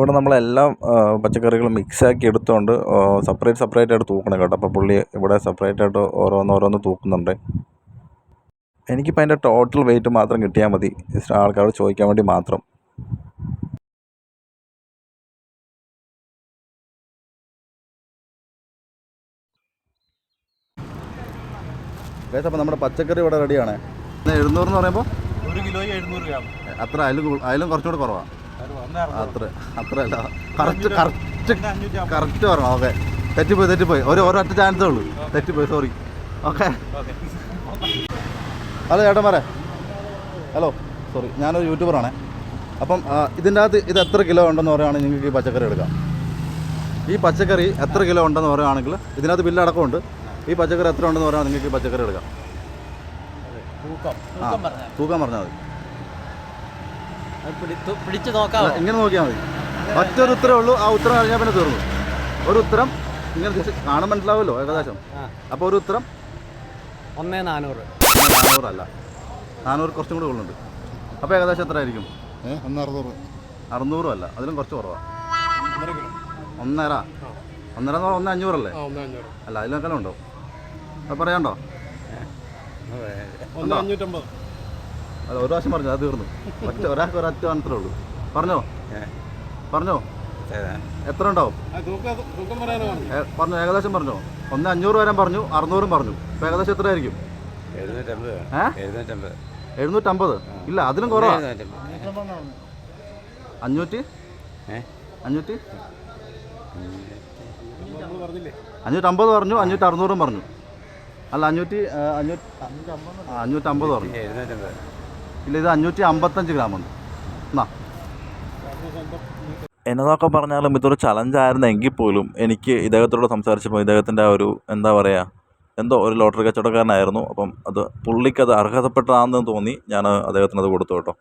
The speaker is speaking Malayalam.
ഇവിടെ നമ്മളെല്ലാം പച്ചക്കറികളും മിക്സാക്കി എടുത്തുകൊണ്ട് സെപ്പറേറ്റ് സെപ്പറേറ്റ് ആയിട്ട് തൂക്കണം കേട്ടോ. അപ്പോൾ പുള്ളി ഇവിടെ സെപ്പറേറ്റ് ആയിട്ട് ഓരോന്ന് ഓരോന്ന് തൂക്കുന്നുണ്ട്. എനിക്കിപ്പോൾ അതിന്റെ ടോട്ടൽ വെയിറ്റ് മാത്രം കിട്ടിയാൽ മതി. ആൾക്കാരോട് ചോദിക്കാൻ വേണ്ടി മാത്രം. ഗൈസ് അപ്പോൾ നമ്മുടെ പച്ചക്കറി ഇവിടെ റെഡിയാണ് എഴുന്നൂറ് എന്ന് പറയുമ്പോൾ ഒരു കിലോയ്ക്ക് എഴുന്നൂറ് രൂപ അത്ര അതിലും അതിലും കുറച്ചുകൂടെ കുറവാണ് അത്ര അത്ര അല്ല കറക്റ്റ് കറക്റ്റ് കറക്റ്റ് പറഞ്ഞു? ഓക്കെ. തെറ്റിപ്പോയി തെറ്റിപ്പോയി. ഒരു ഒരൊറ്റ ചാൻസേ ഉള്ളൂ. തെറ്റിപ്പോയി സോറി ഓക്കെ. ഹലോ ചേട്ടന്മാരെ. ഹലോ സോറി ഞാനൊരു യൂട്യൂബറാണേ അപ്പം ഇതിന്റെ അകത്ത് ഇത് എത്ര കിലോ ഉണ്ടെന്ന് പറയുകയാണെങ്കിൽ നിങ്ങൾക്ക് ഈ പച്ചക്കറി എടുക്കാം. ഈ പച്ചക്കറി എത്ര കിലോ ഉണ്ടെന്ന് പറയുകയാണെങ്കിൽ ഇതിനകത്ത് ബില്ലടക്കമുണ്ട് ഈ പച്ചക്കറി എത്ര ഉണ്ടെന്ന് പറയുകയാണെങ്കിൽ നിങ്ങൾക്ക് ഈ പച്ചക്കറി എടുക്കാം. തൂക്കം. ആ തൂക്കാൻ പറഞ്ഞാൽ മതി. പിടിച്ച് നോക്കാം ഇങ്ങനെ നോക്കിയാൽ മതി. മറ്റൊരു ഉത്തരം ഉള്ളൂ ആ ഉത്തരം കഴിഞ്ഞാൽ പിന്നെ തീർന്നു. ഒരു ഉത്തരം ഇങ്ങനെ കാണാൻ മനസ്സിലാവുമല്ലോ ഏകദേശം. അപ്പൊ അപ്പോൾ ഒരു ഉത്തരം ഒന്നേ നാനൂറ്. നാനൂറല്ല. നാനൂറ് കുറച്ചും കൂടി ഉള്ളുണ്ട്. അപ്പോൾ ഏകദേശം എത്ര ആയിരിക്കും അറുന്നൂറ് അറുന്നൂറും. അല്ല അതിലും കുറച്ച് കുറവാണ് ഒന്നര ഒന്നര? എന്ന് പറഞ്ഞാൽ ഒന്ന് അഞ്ഞൂറല്ലേ? അല്ല അതിലൊക്കെ ഉണ്ടോ? അത് പറയാണ്ടോ അഞ്ഞൂറ്റമ്പത്. അല്ല ഒരു പ്രാവശ്യം പറഞ്ഞു അത് തീർന്നു. ഒറ്റ ഒരാൾക്ക് ഒരൊറ്റ മാത്രമേ ഉള്ളൂ. പറഞ്ഞോ? പറഞ്ഞോ? എത്ര ഉണ്ടാവും? പറഞ്ഞു. ഏകദേശം പറഞ്ഞോ? ഒന്ന് അഞ്ഞൂറ് വരാൻ പറഞ്ഞു അറുന്നൂറും പറഞ്ഞു. അപ്പോൾ ഏകദേശം എത്ര ആയിരിക്കും എഴുന്നൂറ്റമ്പത്. ഇല്ല അതിലും കുറവാ. അഞ്ഞൂറ്റി? അഞ്ഞൂറ്റി? അഞ്ഞൂറ്റമ്പത് പറഞ്ഞു അഞ്ഞൂറ്റി അറുന്നൂറും പറഞ്ഞു. അല്ല അഞ്ഞൂറ്റി അഞ്ഞൂറ്റി അഞ്ഞൂറ്റമ്പത് പറഞ്ഞു. എഴുന്നൂറ്റമ്പത്. ഇല്ല ഇത് അഞ്ഞൂറ്റി അമ്പത്തഞ്ച് ഗ്രാം ഉണ്ട്. എന്നാ എന്നതൊക്കെ പറഞ്ഞാലും ഇതൊരു ചലഞ്ചായിരുന്നു എങ്കിൽ പോലും എനിക്ക് ഇദ്ദേഹത്തോട് സംസാരിച്ചപ്പോൾ ഇദ്ദേഹത്തിന്റെ ആ ഒരു എന്താ പറയുക എന്തോ ഒരു ലോട്ടറി കച്ചവടക്കാരനായിരുന്നു. അപ്പം അത് പുള്ളിക്കത് അർഹതപ്പെട്ടതാണെന്ന് തോന്നി. ഞാൻ അദ്ദേഹത്തിനത് കൊടുത്തു കേട്ടോ.